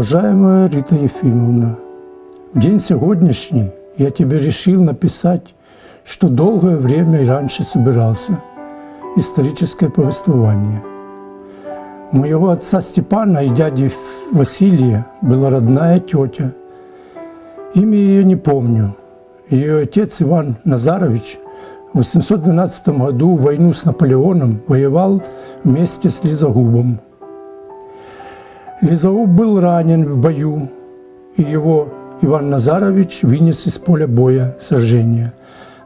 Уважаемая Рита Ефимовна, в день сегодняшний я тебе решил написать, что долгое время и раньше собирался. Историческое повествование. У моего отца Степана и дяди Василия была родная тетя. Имя ее не помню. Ее отец Иван Назарович в 812 году в войну с Наполеоном воевал вместе с Лизогубом. Лизауб был ранен в бою, и его Иван Назарович вынес из поля боя сражения.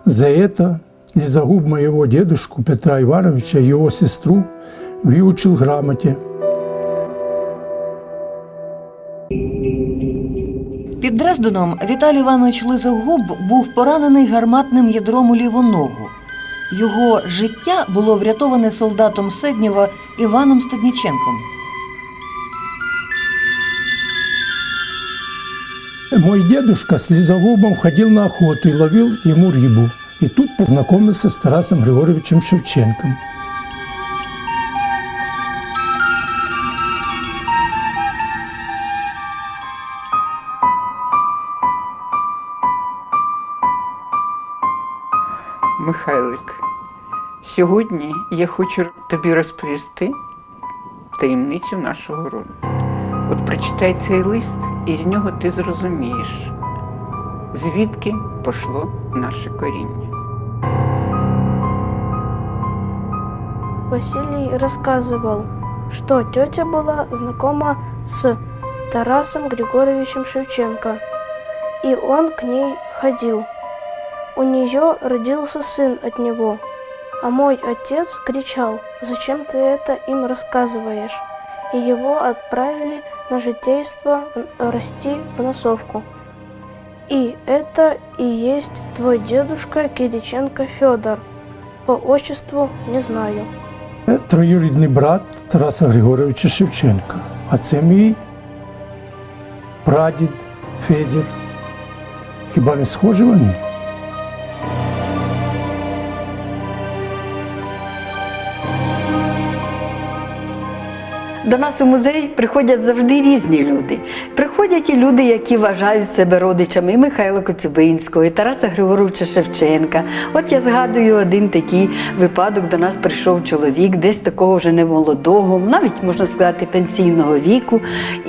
За это Лизагуб моего дедушку Петра Ивановича и его сестру выучил грамоте. Під Дрезденом Віталій Іванович Лизогуб був поранений гарматним ядром у ліву ногу. Його життя було врятоване солдатом Седнєва Іваном Стадніченком. Мой дедушка с Лизагубом ходил на охоту и ловил ему рыбу. И тут познакомился с Тарасом Григорьевичем Шевченком. Михайлик, сьогодні я хочу тобі розповісти таємницю нашого роду. От прочитай цей лист, і з нього ти зрозумієш, звідки пошло наше коріння. Василий рассказывал, что тетя была знакома с Тарасом Григорьевичем Шевченко, и он к ней ходил. У нее родился сын от него, а мой отец кричал, «Зачем ты это им рассказываешь?» И его отправили на житейство расти в носовку. И это и есть твой дедушка Кириченко Федор. По отчеству не знаю. Троюрідний брат Тараса Григоровича Шевченка. А це мій прадід Федір. Хіба не схожі вони? До нас у музей приходять завжди різні люди. Приходять і люди, які вважають себе родичами і Михайла Коцюбинського, і Тараса Григоровича Шевченка. От я згадую один такий випадок. До нас прийшов чоловік, десь такого вже немолодого, навіть можна сказати, пенсійного віку,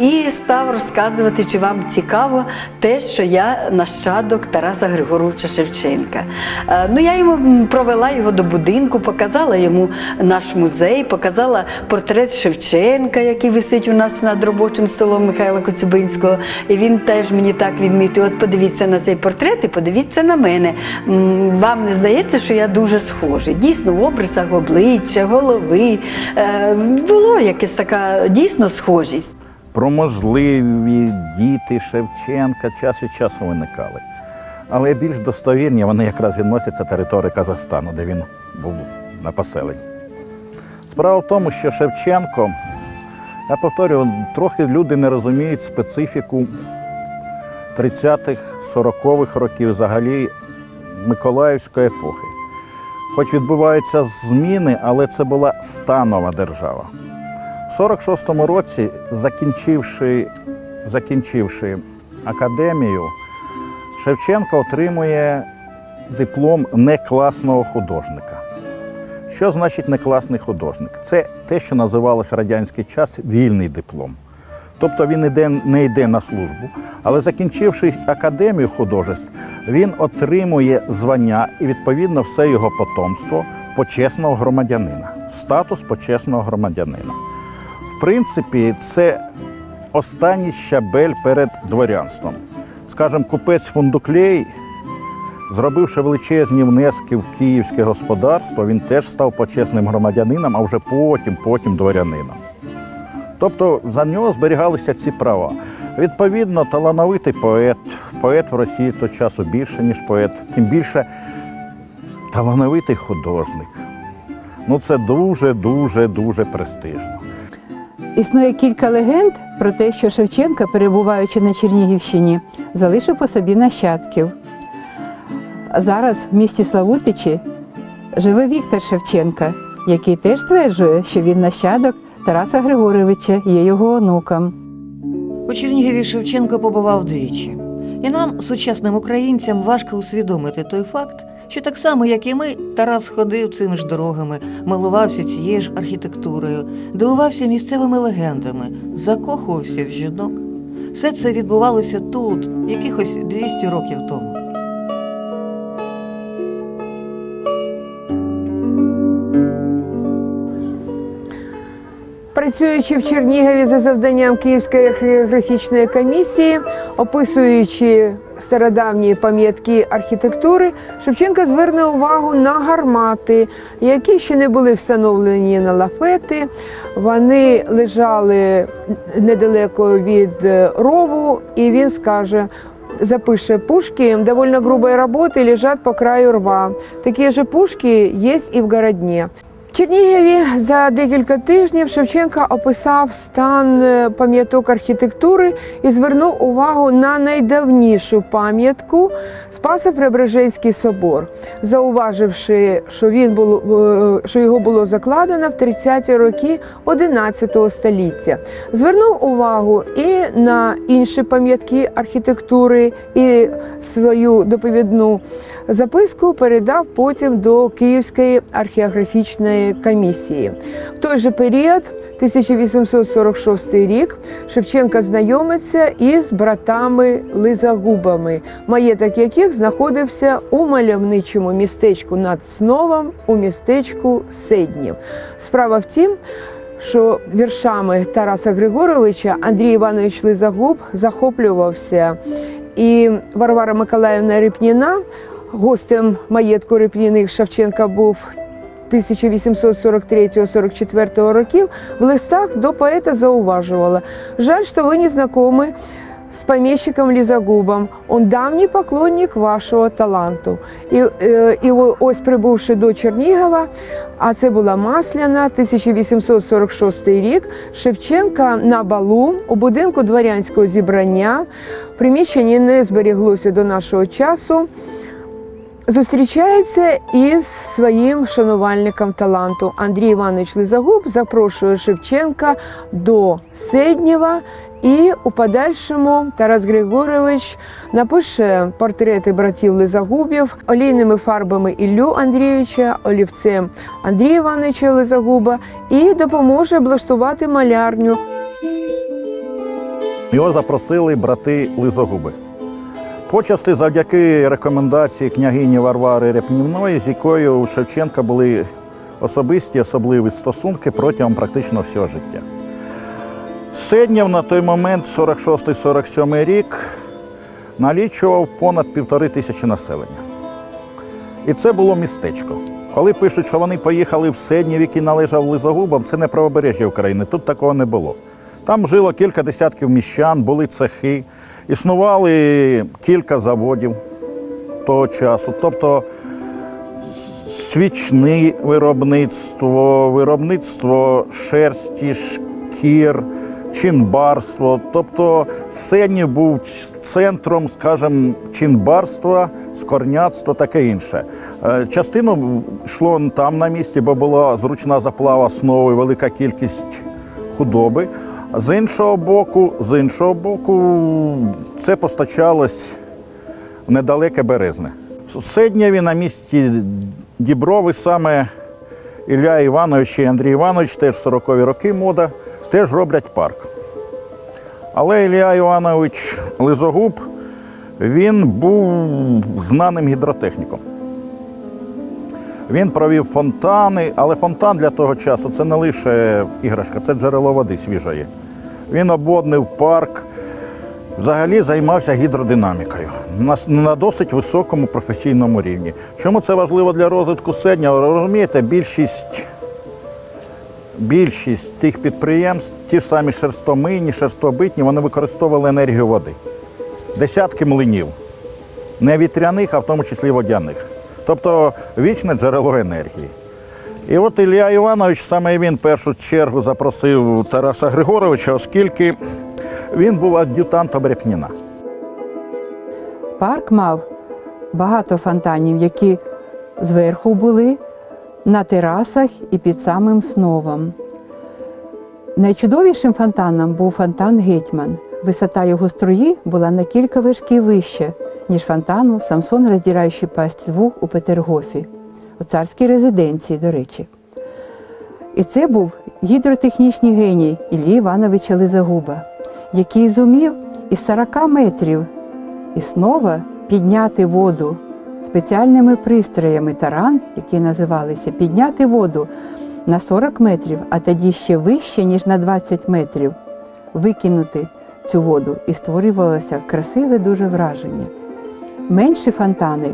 і став розказувати, чи вам цікаво те, що я нащадок Тараса Григоровича Шевченка. Е, Ну, я йому провела його до будинку, показала йому наш музей, показала портрет Шевченка, який висить у нас над робочим столом Михайла Коцюбинського. І він теж мені так відмітив: от подивіться на цей портрет і подивіться на мене. Вам не здається, що я дуже схожий. Дійсно, в обрисах обличчя, голови е, було якась така дійсно схожість. про можливі діти Шевченка час від часу виникали. Але більш достовірні вони якраз відносяться території Казахстану, де він був на поселенні. Справа в тому, що Шевченко, я повторюю, трохи люди не розуміють специфіку 30-х, 40-х років взагалі Миколаївської епохи. Хоч відбуваються зміни, але це була станова держава. В 46-му році, закінчивши, закінчивши академію, Шевченко отримує диплом некласного художника. Що значить некласний художник? Це те, що називалось в радянський час вільний диплом. Тобто він іде, не йде на службу, але закінчивши академію художеств, він отримує звання і відповідно все його потомство почесного громадянина, статус почесного громадянина. В принципі, це останній щабель перед дворянством. Скажімо, купець Фундуклей, зробивши величезні внески в київське господарство, він теж став почесним громадянином, а вже потім, потім дворянином. Тобто за нього зберігалися ці права. Відповідно, талановитий поет, поет в Росії того часу більше, ніж поет, тим більше талановитий художник. Ну це дуже, дуже, дуже престижно. Існує кілька легенд про те, що Шевченка, перебуваючи на Чернігівщині, залишив по собі нащадків. Зараз в місті Славутичі живе Віктор Шевченка, який теж стверджує, що він нащадок Тараса Григоровича, є його онуком. У Чернігові Шевченко побував двічі. І нам, сучасним українцям, важко усвідомити той факт, що так само, як і ми, Тарас ходив цими ж дорогами, милувався цією ж архітектурою, дивувався місцевими легендами, закохувався в жінок. Все це відбувалося тут, якихось 200 років тому. Працюючи в Чернігові за завданням Київської археографічної комісії, описуючи стародавні пам'ятки архітектури, Шевченко зверне увагу на гармати, які ще не були встановлені на лафети. Вони лежали недалеко від е, рову, і він скаже. Запише, пушки довольно грубой работы лежат по краю рва. Такі же пушки є і в городні. Чернігові за декілька тижнів Шевченка описав стан е, пам'яток архітектури і звернув увагу на найдавнішу пам'ятку Спасо-Преображенський собор, зауваживши, що він було, е, що його було закладено в 30-ті роки 11 століття. Звернув увагу і на інші пам'ятки архітектури, і свою доповідну записку передав потім до Київської археографічної комісії. В той же період, 1846 рік, Шевченка знайомиться із братами Лизагубами, маєток яких знаходився у мальовничому містечку над Сновом у містечку Седнів. Справа в тім, що віршами Тараса Григоровича Андрій Іванович Лизагуб захоплювався. І Варвара Миколаївна Рипніна, гостем маєтку Рипніних Шевченка був 1843-44 років, в листах до поета зауважувала: жаль, що ви не знайомі с помещиком Лізагубом. Он давній поклонник вашого таланту. І, е, і ось прибувши до Чернігова, а це була Масляна, 1846 рік, Шевченка на балу у будинку дворянського зібрання. Приміщення не зберіглося до нашого часу. Зустрічається із своїм шанувальником таланту. Андрій Іванович Лизагуб запрошує Шевченка до Седнєва. І у подальшому Тарас Григорович напише портрети братів Лизагубів олійними фарбами Іллю Андрійовича, олівцем Андрія Івановича Лизагуба і допоможе облаштувати малярню. Його запросили брати Лизогуби. Почасти завдяки рекомендації княгині Варвари Репнівної, з якою у Шевченка були особисті особливі стосунки протягом практично всього життя. Седнєв на той момент, 46-47 рік, налічував понад півтори тисячі населення. І це було містечко. Коли пишуть, що вони поїхали в Седнів, який належав Лизогубам, це не правобережжя України, тут такого не було. Там жило кілька десятків міщан, були цехи, існували кілька заводів того часу. Тобто свічне виробництво, виробництво шерсті, шкір, чинбарство. Тобто Сенів був центром, скажімо, чинбарства, скорняцтва, таке інше. Е, Частину йшло там на місці, бо була зручна заплава основи, велика кількість худоби. З іншого боку, з іншого боку, це постачалось недалеке Березне. Седнєві на місці Діброви саме Ілля Іванович і Андрій Іванович, теж 40-ві роки мода, теж роблять парк. Але Ілля Іванович Лизогуб, він був знаним гідротехніком. Він провів фонтани, але фонтан для того часу це не лише іграшка, це джерело води свіжої. Він обводнив парк, взагалі займався гідродинамікою на, досить високому професійному рівні. Чому це важливо для розвитку Седня? Розумієте, більшість, більшість тих підприємств, ті ж самі шерстомийні, шерстобитні, вони використовували енергію води. Десятки млинів. Не вітряних, а в тому числі водяних. Тобто вічне джерело енергії. І от Ілля Іванович, саме він в першу чергу запросив Тараса Григоровича, оскільки він був ад'ютантом Репніна. Парк мав багато фонтанів, які зверху були на терасах і під самим сновом. Найчудовішим фонтаном був фонтан Гетьман. Висота його струї була на кілька вершків вище, ніж фонтану Самсон, роздираючи пасть льву у Петергофі, у царській резиденції, до речі. І це був гідротехнічний геній Іллі Івановича Лизагуба, який зумів із 40 метрів і снова підняти воду спеціальними пристроями таран, які називалися підняти воду на 40 метрів, а тоді ще вище, ніж на 20 метрів, викинути цю воду і створювалося красиве дуже враження. Менші фонтани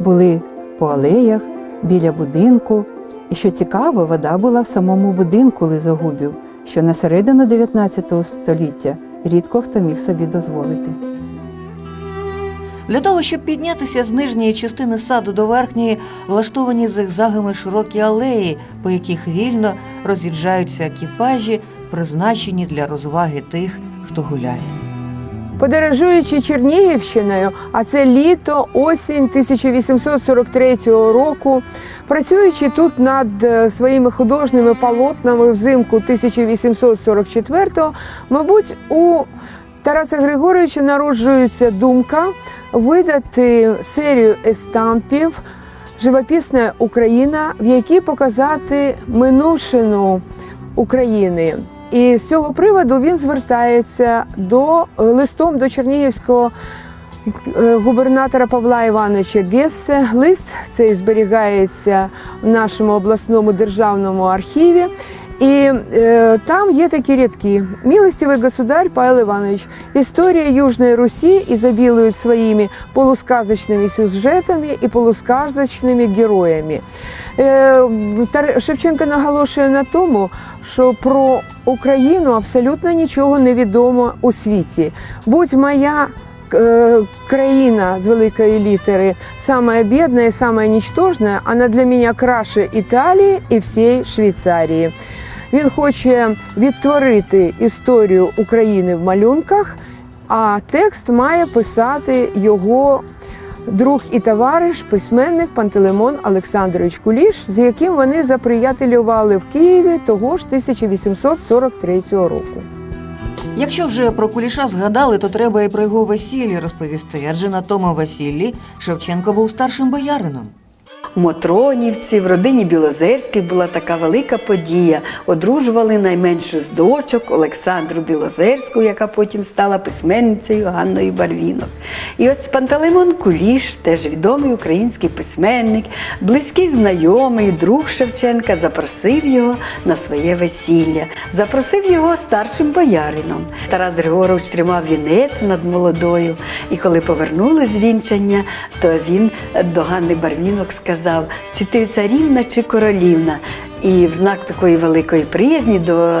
були по алеях, біля будинку. І що цікаво, вода була в самому будинку лизогубів, що на середину 19 століття рідко хто міг собі дозволити. Для того, щоб піднятися з нижньої частини саду до верхньої, влаштовані зигзагами широкі алеї, по яких вільно роз'їжджаються екіпажі, призначені для розваги тих, хто гуляє. Подорожуючи Чернігівщиною, а це літо, осінь 1843 року, працюючи тут над е, своїми художніми полотнами взимку 1844-го, мабуть, у Тараса Григоровича народжується думка видати серію естампів Живописна Україна, в якій показати минувшину України. І з цього приводу він звертається до е, листом до Чернігівського е, губернатора Павла Івановича Гессе. Лист цей зберігається в нашому обласному державному архіві. І е, там є такі рядки. «Милостивый государь Павел Иванович, история Южной Руси изобилует своими полусказочными сюжетами і полусказочними героями. Е, Шевченко наголошує на тому, що про Україну абсолютно нічого не відомо у світі. Будь моя країна з великої літери самая бедная и самая ничтожная, она для меня краше Італії і всієї Швейцарії. Він хоче відтворити історію України в малюнках, а текст має писати його друг і товариш, письменник Пантелеймон Олександрович Куліш, з яким вони заприятелювали в Києві того ж 1843 року. Якщо вже про куліша згадали, то треба і про його весілля розповісти, адже на тому весіллі Шевченко був старшим боярином. Мотронівці, в родині Білозерських була така велика подія. Одружували найменшу з дочок Олександру Білозерську, яка потім стала письменницею Ганною Барвінок. І ось Пантелеймон Куліш, теж відомий український письменник, близький знайомий, друг Шевченка, запросив його на своє весілля. Запросив його старшим боярином. Тарас Григорович тримав вінець над молодою, і коли повернули з то він до Ганни Барвінок сказав, чи ти царівна, чи королівна. І в знак такої великої приязні до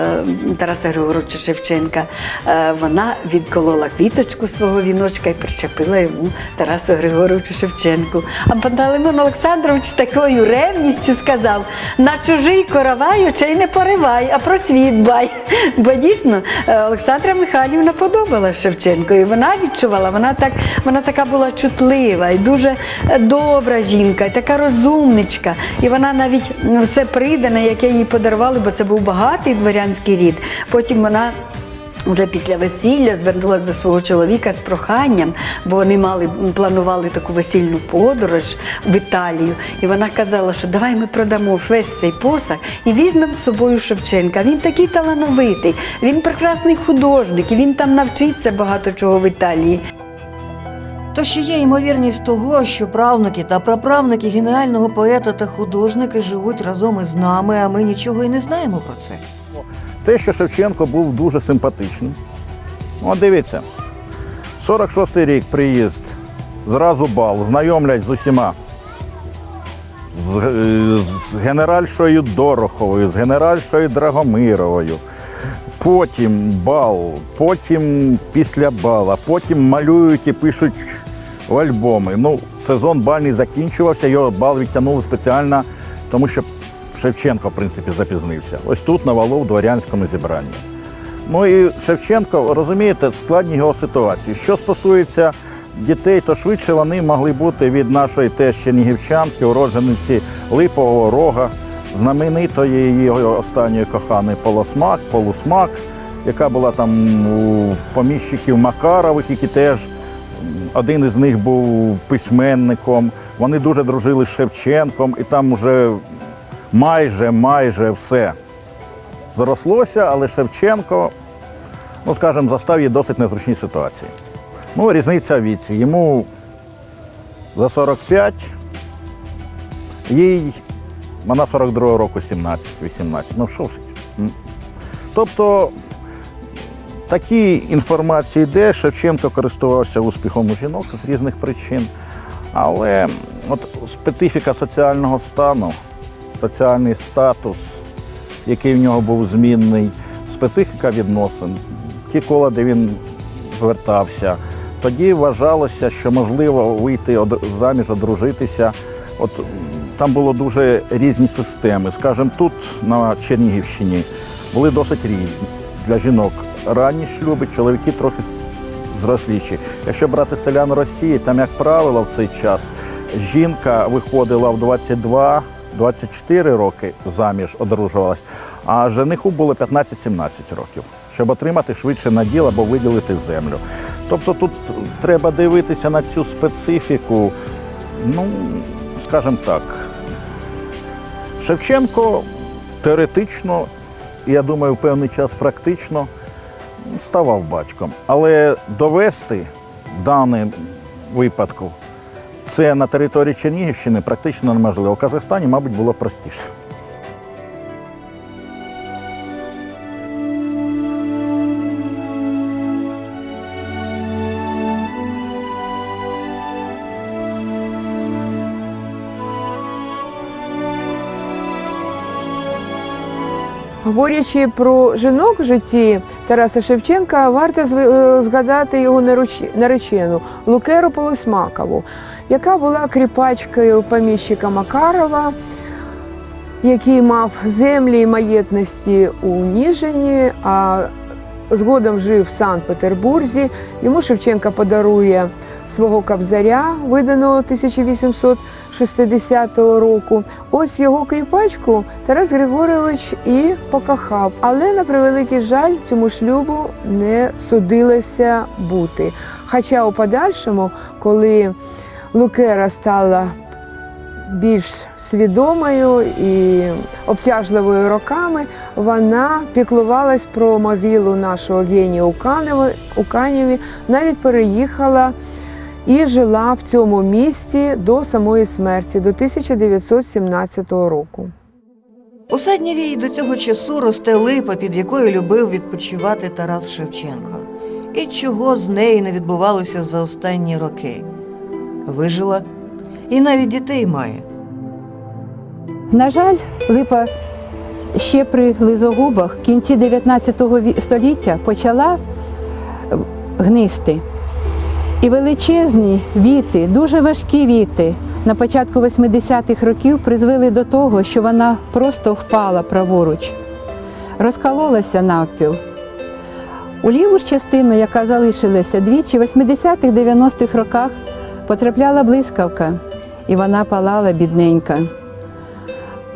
Тараса Григоровича Шевченка е, вона відколола квіточку свого віночка і причепила йому Тарасу Григоровичу Шевченку. А Пантелеймон Олександрович такою ревністю сказав: на чужий коровай очей не поривай, а про світ бай. Бо дійсно е, Олександра Михайлівна подобала Шевченко, і вона відчувала, вона так, вона така була чутлива і дуже е, добра жінка, і така розумничка. І вона навіть ну, все придане, яке їй подарували, бо це був багатий дворянський рід. Потім вона. Уже після весілля звернулася до свого чоловіка з проханням, бо вони мали планували таку весільну подорож в Італію. І вона казала, що давай ми продамо весь цей посаг і візьмемо з собою Шевченка. Він такий талановитий, він прекрасний художник, і він там навчиться багато чого в Італії. То ще є ймовірність того, що правнуки та праправнуки геніального поета та художники живуть разом із нами, а ми нічого й не знаємо про це. Те, що Шевченко був дуже симпатичний. От дивіться, 46-й рік приїзд, зразу бал, знайомлять з усіма. З, е, з генеральшою Дороховою, з генеральшою Драгомировою. Потім бал, потім після бала, потім малюють і пишуть в альбоми. Ну, сезон бальний закінчувався, його бал відтягнули спеціально, тому що Шевченко, в принципі, запізнився. Ось тут на валу в дворянському зібранні. Ну і Шевченко, розумієте, складні його ситуації. Що стосується дітей, то швидше вони могли бути від нашої теж чернігівчанки, уроджениці Липового Рога, знаменитої її останньої коханої Полосмак, Полусмак. яка була там у поміщиків Макарових, які теж один із них був письменником. Вони дуже дружили з Шевченком, і там вже майже, майже все зрослося, але Шевченко, ну скажімо, застав її досить незручній ситуації. Ну, різниця віці. Йому за 45, їй вона 42 року 17-18. Ну що. Тобто такі інформації йде, Шевченко користувався успіхом у жінок з різних причин. Але от специфіка соціального стану, соціальний статус, який в нього був змінний, специфіка відносин, ті кола, де він звертався. Тоді вважалося, що можливо вийти заміж, одружитися. От там було дуже різні системи. Скажімо, тут на Чернігівщині були досить різні для жінок. Ранні шлюби, чоловіки трохи зросліші. Якщо брати селян Росії, там, як правило, в цей час жінка виходила в 22 24 роки заміж одружувалась, а жениху було 15-17 років, щоб отримати швидше наділ або виділити землю. Тобто тут треба дивитися на цю специфіку, ну, скажімо так. Шевченко теоретично, я думаю, в певний час практично ставав батьком. Але довести в даному випадку це на території Чернігівщини практично неможливо. У Казахстані, мабуть, було простіше. Говорячи про жінок в житті Тараса Шевченка, варто е, згадати його наречену Лукеру Полосмакову, яка була кріпачкою поміщика Макарова, який мав землі і маєтності у Ніжині, а згодом жив в Санкт-Петербурзі. Йому Шевченка подарує свого кабзаря, виданого 1860 року. Ось його кріпачку Тарас Григорович і покохав. Але на превеликий жаль цьому шлюбу не судилося бути. Хоча у подальшому, коли Лукера стала більш свідомою і обтяжливою роками, вона піклувалась про могилу нашого генія у Каневі, навіть переїхала і жила в цьому місті до самої смерті, до 1917 року. У Саднєві до цього часу росте липа, під якою любив відпочивати Тарас Шевченко. І чого з неї не відбувалося за останні роки. Вижила і навіть дітей має. На жаль, липа ще при лизогубах в кінці 19 століття почала гнисти. І величезні віти, дуже важкі віти на початку 80-х років призвели до того, що вона просто впала праворуч, розкололася навпіл. У ліву ж частину, яка залишилася двічі, в 80-х 90-х роках потрапляла блискавка, і вона палала бідненька.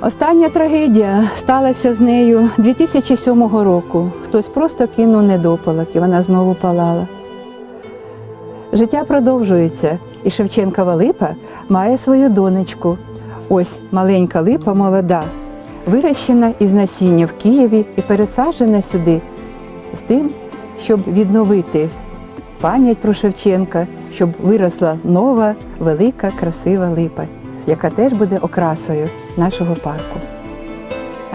Остання трагедія сталася з нею 2007 року. Хтось просто кинув недопалок, і вона знову палала. Життя продовжується, і Шевченкова липа має свою донечку. Ось маленька липа молода, вирощена із насіння в Києві і пересаджена сюди з тим, щоб відновити пам'ять про Шевченка, щоб виросла нова, велика, красива липа, яка теж буде окрасою нашого парку.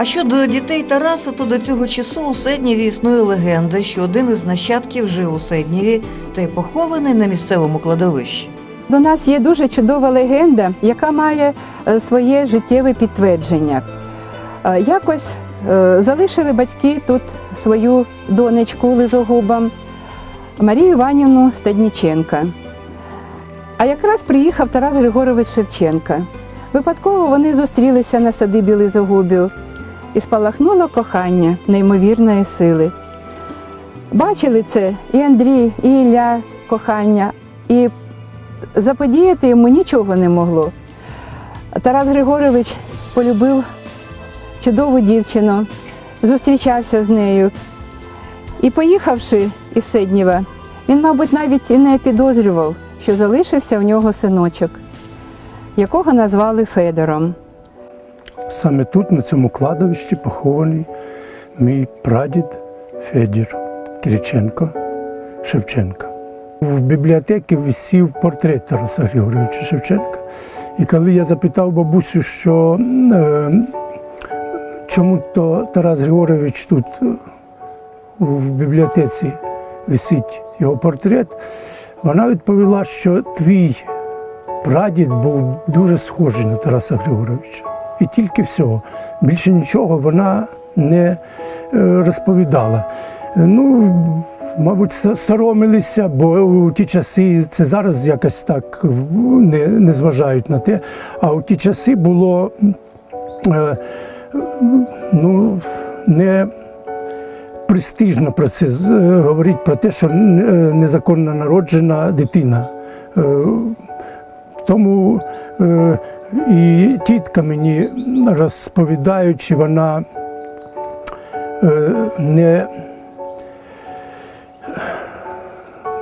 А щодо дітей Тараса, то до цього часу у Седнєві існує легенда, що один із нащадків жив у Седнєві та й похований на місцевому кладовищі. До нас є дуже чудова легенда, яка має е, своє життєве підтвердження. Е, Якось е, залишили батьки тут свою донечку лизогубам Марію Іванівну Стадніченка. А якраз приїхав Тарас Григорович Шевченка. Випадково вони зустрілися на садибі лизогубів і спалахнуло кохання неймовірної сили. Бачили це і Андрій, і Ілля кохання, і заподіяти йому нічого не могло. Тарас Григорович полюбив чудову дівчину, зустрічався з нею. І поїхавши із Седнєва, він, мабуть, навіть і не підозрював, що залишився в нього синочок, якого назвали Федором. Саме тут, на цьому кладовищі, похований мій прадід Федір Кириченко Шевченка. В бібліотеці висів портрет Тараса Григоровича Шевченка. І коли я запитав бабусю, що е, чому то Тарас Григорович тут е, в бібліотеці висить його портрет, вона відповіла, що твій прадід був дуже схожий на Тараса Григоровича. І тільки всього. Більше нічого вона не е, розповідала. Ну, мабуть, соромилися, бо у ті часи це зараз якось так не, не зважають на те. А у ті часи було е, ну, не престижно про це е, говорити, про те, що незаконно народжена дитина. Тому і тітка мені розповідаючи, вона е, не,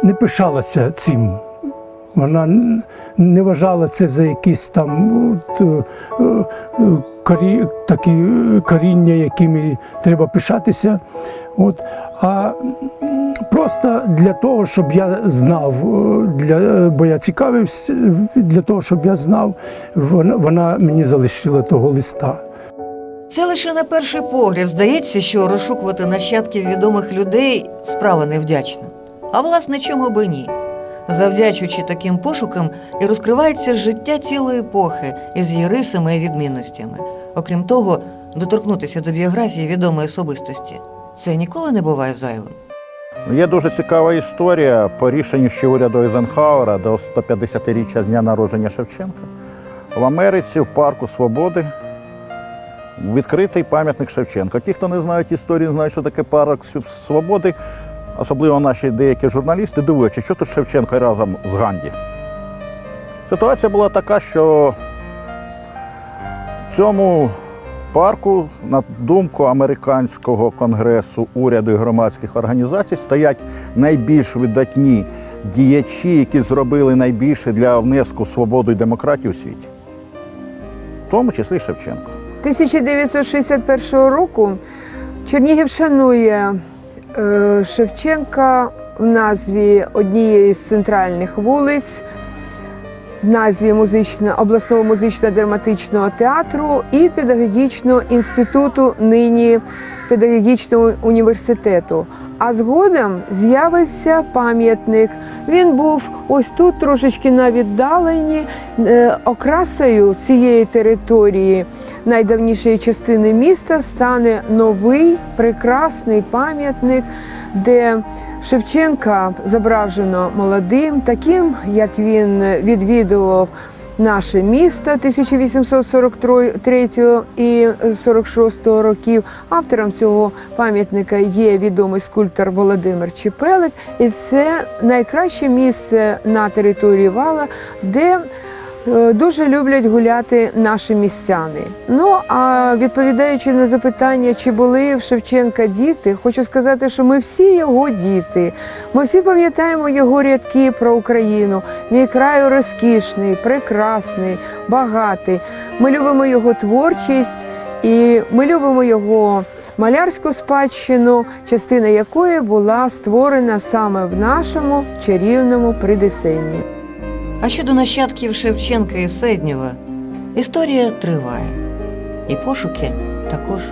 не пишалася цим. Вона не вважала це за якісь там от, е, е, корі, такі коріння, якими треба пишатися. От. А просто для того, щоб я знав, е, для, е, бо я цікавився, е, для того, щоб я знав, вона, вона мені залишила того листа. Це лише на перший погляд здається, що розшукувати нащадків відомих людей справа невдячна. А власне, чому би ні? Завдячуючи таким пошукам, і розкривається життя цілої епохи із її рисами і відмінностями. Окрім того, доторкнутися до біографії відомої особистості це ніколи не буває зайвим. Є дуже цікава історія по рішенню ще уряду Ейзенхауера до 150-річчя з дня народження Шевченка. В Америці, в парку Свободи, відкритий пам'ятник Шевченка. Ті, хто не знають історію, знають, що таке парк Свободи, особливо наші деякі журналісти, дивуються, що тут Шевченко разом з Ганді. Ситуація була така, що цьому парку, на думку американського конгресу, уряду і громадських організацій, стоять найбільш видатні діячі, які зробили найбільше для внеску свободи і демократії у світі, в тому числі Шевченко. 1961 року Чернігів шанує е, Шевченка в назві однієї з центральних вулиць, назві музично, обласного музично-драматичного театру і педагогічного інституту, нині педагогічного університету. А згодом з'явиться пам'ятник. Він був ось тут трошечки на віддаленні е, окрасою цієї території найдавнішої частини міста стане новий прекрасний пам'ятник, де Шевченка зображено молодим, таким, як він відвідував наше місто 1843 і 46 років. Автором цього пам'ятника є відомий скульптор Володимир Чепелик, і це найкраще місце на території вала, де Дуже люблять гуляти наші містяни. Ну а відповідаючи на запитання, чи були в Шевченка діти, хочу сказати, що ми всі його діти. Ми всі пам'ятаємо його рядки про Україну. Мій край розкішний, прекрасний, багатий. Ми любимо його творчість і ми любимо його малярську спадщину, частина якої була створена саме в нашому чарівному Придесенні. А щодо нащадків Шевченка і Седніла, історія триває. І пошуки також.